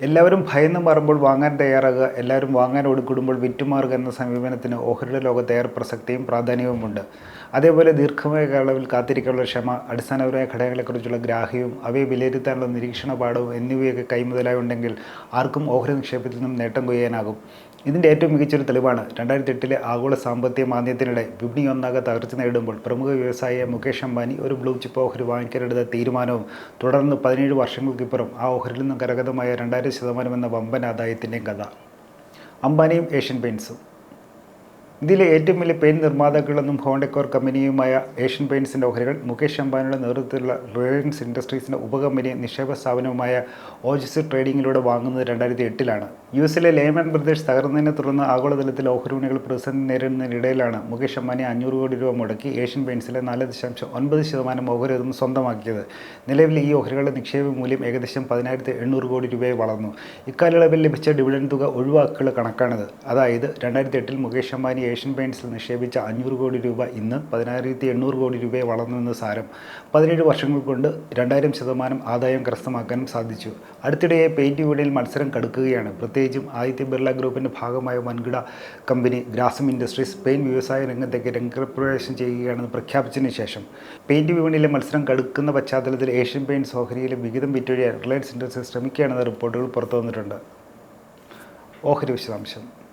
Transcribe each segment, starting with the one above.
എല്ലാവരും ഭയന്ന് മാറുമ്പോൾ വാങ്ങാൻ തയ്യാറാകുക എല്ലാവരും വാങ്ങാൻ ഒടുക്കിടുമ്പോൾ വിറ്റുമാറുക എന്ന സമീപനത്തിന് ഓഹരിയുടെ ലോകത്ത് ഏറെ പ്രസക്തിയും പ്രാധാന്യവുമുണ്ട്. അതേപോലെ ദീർഘമായ കാലവിൽ കാത്തിരിക്കാനുള്ള ക്ഷമ അടിസ്ഥാനപരമായ ഘടകങ്ങളെക്കുറിച്ചുള്ള ഗ്രാഹ്യവും അവയെ വിലയിരുത്താനുള്ള നിരീക്ഷണ പാഠവും എന്നിവയൊക്കെ കൈമുതലായുണ്ടെങ്കിൽ ആർക്കും ഓഹരി നിക്ഷേപത്തിൽ നിന്നും നേട്ടം കൊയ്യാനാകും. ഇതിന്റെ ഏറ്റവും മികച്ചൊരു തെളിവാണ്. രണ്ടായിരത്തി എട്ടിലെ ആഗോള സാമ്പത്തിക മാന്ദ്യത്തിനിടെ വിപണി ഒന്നാകെ തകർച്ച നേരിടുമ്പോൾ പ്രമുഖ വ്യവസായിയായ മുകേഷ് അംബാനി ഒരു ബ്ലൂ ചിപ്പ് ഓഹരി വാങ്ങിക്കാനെടുത്ത തീരുമാനവും തുടർന്ന് പതിനേഴ് വർഷങ്ങൾക്കിപ്പുറം ആ ഓഹരിൽ നിന്നും കരകതമായ രണ്ടായിരം ശതമാനം എന്ന വമ്പൻ ആദായത്തിന്റെയും കഥ. അംബാനിയും ഏഷ്യൻ പെയിൻസും ഇന്ത്യയിലെ ഏറ്റവും വലിയ പെയിൻ നിർമ്മാതാക്കളെന്നും ഹോണ്ടക്കോർ കമ്പനിയുമായ ഏഷ്യൻ പെയിൻസിന്റെ ഓഹരികൾ മുകേഷ് അംബാനിയുടെ നേതൃത്വത്തിലുള്ള റിലയൻസ് ഇൻഡസ്ട്രീസിന്റെ ഉപകമ്പനി നിക്ഷേപ സ്ഥാപനവുമായ ഓജസ് ട്രേഡിങ്ങിലൂടെ വാങ്ങുന്നത് രണ്ടായിരത്തി എട്ടിലാണ് യു എസിലെ ലേമൻ ബ്രദേഴ്സ് തകർന്നതിനെ തുടർന്ന് ആഗോളതലത്തിൽ ഓഹരി വിപണികൾ പ്രതിസന്ധി നേരിടുന്നതിനിടയിലാണ് മുകേഷ് അംബാനി അഞ്ഞൂറ് കോടി രൂപ മുടക്കി ഏഷ്യൻ പെയിൻസിലെ നാല് ദശാംശം ഒൻപത് ശതമാനം ഓഹരി അതും സ്വന്തമാക്കിയത്. നിലവിൽ ഈ ഓഹരികളുടെ നിക്ഷേപ മൂല്യം ഏകദേശം പതിനായിരത്തി എണ്ണൂറ് കോടി രൂപയെ വളർന്നു. ഇക്കാലയളവിൽ ലഭിച്ച ഡിവിഡൻഡ് തുക ഒഴിവാക്കിയുള്ള കണക്കാണിത്. അതായത് രണ്ടായിരത്തി എട്ടിൽ മുകേഷ് അംബാനി ഏഷ്യൻ പെയിന്റ്സിൽ നിക്ഷേപിച്ച അഞ്ഞൂറ് കോടി രൂപ ഇന്ന് പതിനായിരത്തി എണ്ണൂറ് കോടി രൂപയെ വളർന്നുവെന്ന് സാരം പതിനേഴ് വർഷങ്ങൾ കൊണ്ട് രണ്ടായിരം ശതമാനം ആദായം കരസ്ഥമാക്കാനും സാധിച്ചു. അടുത്തിടെയായി പെയിന്റ് വിപണിയിൽ മത്സരം കടുക്കുകയാണ്. പ്രത്യേകിച്ചും ആദിത്യ ബിർള ഗ്രൂപ്പിന്റെ ഭാഗമായ വൻകിട കമ്പനി ഗ്രാസം ഇൻഡസ്ട്രീസ് പെയിന്റ് വ്യവസായ രംഗത്തേക്ക് രംഗപ്രവേശം ചെയ്യുകയാണെന്ന് പ്രഖ്യാപിച്ചതിന് ശേഷം പെയിന്റ് വിപണിയിലെ മത്സരം കടുക്കുന്ന പശ്ചാത്തലത്തിൽ ഏഷ്യൻ പെയിന്റ്സ് ഓഹരിയിലെ വിഹിതം വിറ്റൊഴിയാൻ റിലയൻസ് ഇൻഡസ്ട്രീസ് ശ്രമിക്കുകയാണെന്ന റിപ്പോർട്ടുകൾ പുറത്തു വന്നിട്ടുണ്ട് ഓഹരി വിശദാംശം.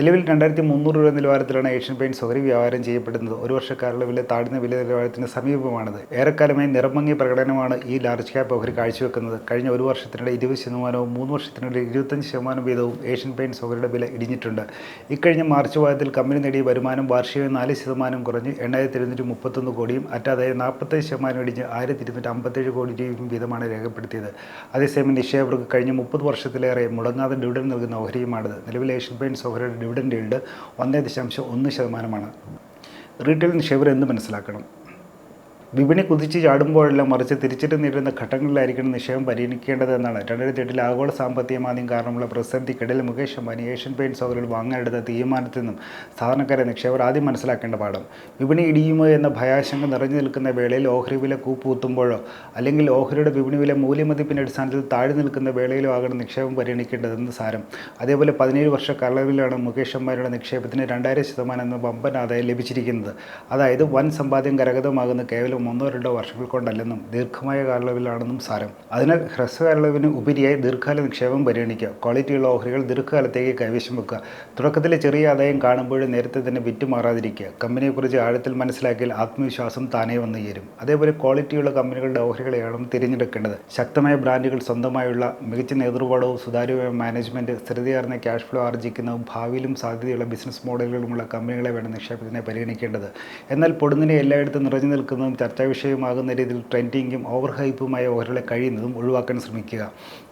നിലവിൽ രണ്ടായിരത്തി മുന്നൂറ് രൂപ നിലവാരത്തിലാണ് ഏഷ്യൻ പെയിന്റ് സ്വകാര്യ വ്യാപാരം ചെയ്യപ്പെടുന്നത്. ഒരു വർഷ കാലയളവിലെ താഴ്ന്ന വില നിലവാരത്തിന് സമീപമാണിത്. ഏറെക്കാലമായി നിറമങ്ങിയ പ്രകടനമാണ് ഈ ലാർജ് ക്യാപ് ഓഹരി കാഴ്ചവെക്കുന്നത്. കഴിഞ്ഞ ഒരു വർഷത്തിനിടെ ഇരുപത് ശതമാനവും മൂന്ന് വർഷത്തിനിടെ ഇരുപത്തഞ്ച് ശതമാനം വീതവും ഏഷ്യൻ പെയിന്റ് സ്വകാര്യയുടെ വില ഇടിഞ്ഞിട്ടുണ്ട്. ഇക്കഴിഞ്ഞ മാർച്ച് വാദത്തിൽ കമ്പനി നേടിയ വരുമാനം വാർഷികമായി നാല് ശതമാനം കുറഞ്ഞ് എണ്ണായിരത്തി എഴുന്നൂറ്റി മുപ്പത്തൊന്ന് കോടിയും അറ്റാതായ നാൽപ്പത്തേഴ് ശതമാനം ഇടിഞ്ഞ് ആയിരത്തി ഇരുന്നൂറ്റി അമ്പത്തേഴ് കോടി രൂപയും വീതമാണ് രേഖപ്പെടുത്തിയത്. അതേസമയം നിക്ഷേപകർക്ക് കഴിഞ്ഞ മുപ്പത് വർഷത്തിലേറെ മുടങ്ങാതെ ഡിവിഡൻ നൽകുന്ന ഓഹരിയുമാണിത്. നിലവിൽ ഏഷ്യൻ പെയിന്റ് ഓഹരിയുടെ ഡിവിഡൻഡ് ഈൽഡ് ഒന്നേ ദശാംശം ഒന്ന് ശതമാനമാണ്. റീറ്റെയിൽ നിക്ഷേപകർ എന്ന് മനസ്സിലാക്കണം. വിപണി കുതിച്ച് ചാടുമ്പോഴെല്ലാം മറിച്ച് തിരിച്ചിട്ട് നേരിടുന്ന ഘട്ടങ്ങളിലായിരിക്കണം നിക്ഷേപം പരിഗണിക്കേണ്ടത് എന്നാണ്. രണ്ടായിരത്തി എട്ടിൽ ആഗോള സാമ്പത്തിക മാന്ദ്യം കാരണമുള്ള പ്രതിസന്ധിക്കിടയിൽ മുകേഷ് അംബാനി ഏഷ്യൻ പെയിന്റ്സ് ഓഹരികൾ വാങ്ങാനെടുത്ത തീരുമാനത്തിൽ നിന്നും സാധാരണക്കാരെ നിക്ഷേപർ ആദ്യം മനസ്സിലാക്കേണ്ട പാഠം. വിപണി ഇടിയുമോ എന്ന ഭയാശങ്ക നിറഞ്ഞു നിൽക്കുന്ന വേളയിൽ ഓഹരി വില കൂപ്പൂത്തുമ്പോഴോ അല്ലെങ്കിൽ ഓഹരിയുടെ വിപണി വില മൂല്യമതിപ്പിന്റെ അടിസ്ഥാനത്തിൽ താഴെ നിൽക്കുന്ന വേളയിലോ ആകണം നിക്ഷേപം പരിഗണിക്കേണ്ടതെന്ന് സാരം. അതേപോലെ പതിനേഴ് വർഷ കാലയളവിലാണ് മുകേഷ് അംബാനിയുടെ നിക്ഷേപത്തിന് രണ്ടായിരം ശതമാനം എന്ന വമ്പൻ ആദായം ലഭിച്ചിരിക്കുന്നത്. അതായത് വൻ സമ്പാദ്യം കരഗതമാകുന്ന കേവലം ഒന്നോ രണ്ടോ വർഷങ്ങൾ കൊണ്ടല്ലെന്നും ദീർഘമായ കാലയളവിലാണെന്നും സാരം. അതിനാൽ ഹ്രസ്വകാലയളവിന് ഉപരിയായി ദീർഘകാല നിക്ഷേപം പരിഗണിക്കുക. ക്വാളിറ്റിയുള്ള ഓഹരികൾ ദീർഘകാലത്തേക്ക് കൈവശം വെക്കുക. തുടക്കത്തിലെ ചെറിയ ആദായം കാണുമ്പോൾ നേരത്തെ തന്നെ വിറ്റുമാറാതിരിക്കുക കമ്പനിയെക്കുറിച്ച് ആഴത്തിൽ മനസ്സിലാക്കിയാൽ ആത്മവിശ്വാസം താനേ വന്നു ചേരും. അതേപോലെ ക്വാളിറ്റിയുള്ള കമ്പനികളുടെ ഓഹരികളെയാണ് തിരഞ്ഞെടുക്കേണ്ടത്. ശക്തമായ ബ്രാൻഡുകൾ സ്വന്തമായുള്ള മികച്ച നേതൃപാടവും സുതാര്യമായ മാനേജ്മെന്റ് സ്ഥിരതയാർന്ന ക്യാഷ് ഫ്ലോ ആർജിക്കുന്നതും ഭാവിയിലും സാധ്യതയുള്ള ബിസിനസ് മോഡലുകളുമുള്ള കമ്പനികളെ വേണം നിക്ഷേപത്തിനെ പരിഗണിക്കേണ്ടത്. എന്നാൽ പൊടുന്നിനെ എല്ലായിടത്തും നിറഞ്ഞു നിൽക്കുന്നതും ചർച്ചാ വിഷയമാകുന്ന രീതിയിൽ ട്രെൻഡിങ്ങും ഓവർ ഹൈപ്പുമായ ഓഹരികളെ കഴിയുന്നതും ഒഴിവാക്കാൻ ശ്രമിക്കുക.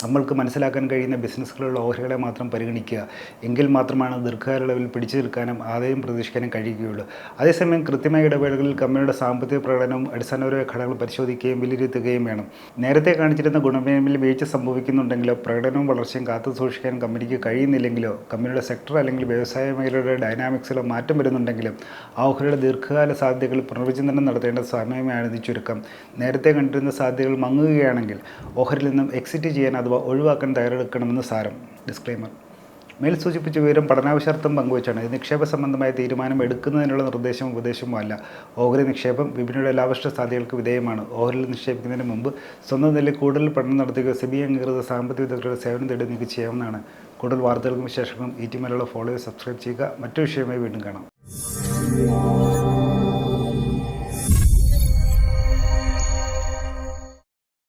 നമ്മൾക്ക് മനസ്സിലാക്കാൻ കഴിയുന്ന ബിസിനസ്സുകളുള്ള ഓഹരികളെ മാത്രം പരിഗണിക്കുക. എങ്കിൽ മാത്രമാണ് ദീർഘകാലയളവിൽ പിടിച്ചു നിൽക്കാനും ആദായം പ്രതീക്ഷിക്കാനും കഴിയുകയുള്ളൂ. അതേസമയം കൃത്യമായ ഇടവേളകളിൽ കമ്പനിയുടെ സാമ്പത്തിക പ്രകടനവും അടിസ്ഥാനപരമായ ഘടകങ്ങൾ പരിശോധിക്കുകയും വിലയിരുത്തുകയും വേണം. നേരത്തെ കാണിച്ചിരുന്ന ഗുണമേന്മയിൽ വീഴ്ച സംഭവിക്കുന്നുണ്ടെങ്കിലോ പ്രകടനവും വളർച്ചയും കാത്തു സൂക്ഷിക്കാൻ കമ്പനിക്ക് കഴിയുന്നില്ലെങ്കിലോ കമ്പനിയുടെ സെക്ടർ അല്ലെങ്കിൽ വ്യവസായ മേഖലയുടെ ഡൈനാമിക്സിലോ മാറ്റം വരുന്നുണ്ടെങ്കിലും ആ ഓഹരിയുടെ ദീർഘകാല സാധ്യതകൾ പുനർവിചിന്തനം നടത്തേണ്ട സമയമാണ് ഇത് ചുരുക്കം. നേരത്തെ കണ്ടിരുന്ന സാധ്യതകൾ മങ്ങുകയാണെങ്കിൽ ഓഹരിൽ നിന്നും എക്സിറ്റ് ചെയ്യാൻ അഥവാ ഒഴിവാക്കാൻ തയ്യാറെടുക്കണമെന്ന് സാരം. ഡിസ്ക്ലെയിമർ മേൽ സൂചിപ്പിച്ച വിവരം പഠനാവശ്യാർത്ഥം പങ്കുവച്ചാണ്. ഇത് നിക്ഷേപ സംബന്ധമായ തീരുമാനം എടുക്കുന്നതിനുള്ള നിർദ്ദേശവും ഉപദേശവും അല്ല. ഓഹരി നിക്ഷേപം വിപണിയുടെ ലാഭഷ്ട സാധ്യതകൾക്ക് വിധേയമാണ്. ഓഹരിൽ നിക്ഷേപിക്കുന്നതിന് മുമ്പ് സ്വന്തം നിലയിൽ കൂടുതൽ പഠനം നടത്തുകയോ സെബി അംഗീകൃത സാമ്പത്തിക വിദഗ്ധരുടെ സേവനം തേടി നിങ്ങൾക്ക് ചെയ്യാവുന്നതാണ്. കൂടുതൽ വാർത്തകൾക്കും വിശേഷങ്ങളും ഈ ടി മലയാളം ഫോളോ സബ്സ്ക്രൈബ് ചെയ്യുക മറ്റു വിഷയമായി വീണ്ടും കാണാം.